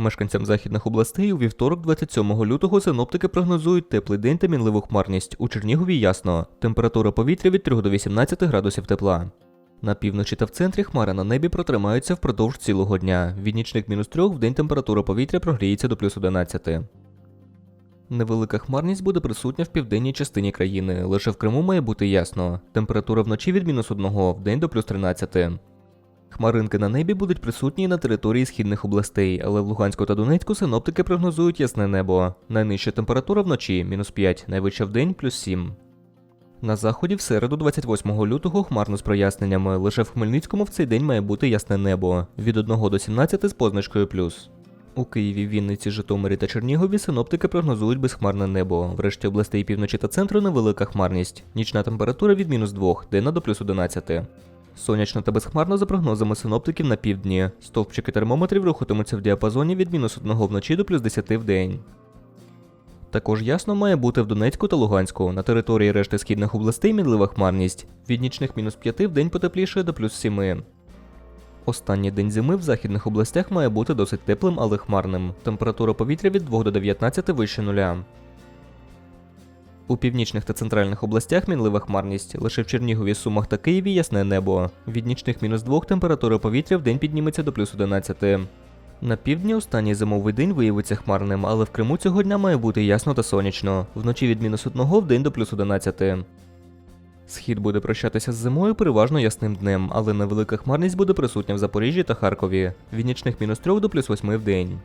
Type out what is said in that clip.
Мешканцям західних областей у вівторок, 27 лютого, синоптики прогнозують теплий день та мінливу хмарність. У Чернігові ясно. Температура повітря від 3 до 18 градусів тепла. На півночі та в центрі хмари на небі протримаються впродовж цілого дня. Від нічних мінус 3 в день температура повітря прогріється до плюс 11. Невелика хмарність буде присутня в південній частині країни. Лише в Криму має бути ясно. Температура вночі від мінус 1 в день до плюс 13. Хмаринки на небі будуть присутні на території східних областей, але в Луганську та Донецьку синоптики прогнозують ясне небо. Найнижча температура вночі мінус 5, найвища в день плюс 7. На заході в середу, 28 лютого, хмарно з проясненнями. Лише в Хмельницькому в цей день має бути ясне небо від 1 до 17 з позначкою плюс. У Києві, Вінниці, Житомирі та Чернігові синоптики прогнозують безхмарне небо. Врешті областей півночі та центру невелика хмарність. Нічна температура від мінус 2, денна до плюс 11. Сонячно та безхмарно за прогнозами синоптиків на півдні. Стовпчики термометрів рухатимуться в діапазоні від мінус 1 вночі до плюс 10 в день. Також ясно має бути в Донецьку та Луганську. На території решти східних областей мінлива хмарність. Від нічних мінус 5 в день потеплішає до плюс 7. Останній день зими в західних областях має бути досить теплим, але хмарним. Температура повітря від 2 до 19 вище нуля. У північних та центральних областях мінлива хмарність. Лише в Чернігові, Сумах та Києві ясне небо. Від нічних мінус 2 температура повітря в день підніметься до плюс 11. На півдні останній зимовий день виявиться хмарним, але в Криму цього дня має бути ясно та сонячно. Вночі від мінус 1 в день до плюс 11. Схід буде прощатися з зимою переважно ясним днем, але невелика хмарність буде присутня в Запоріжжі та Харкові. Від нічних мінус 3 до плюс 8 в день.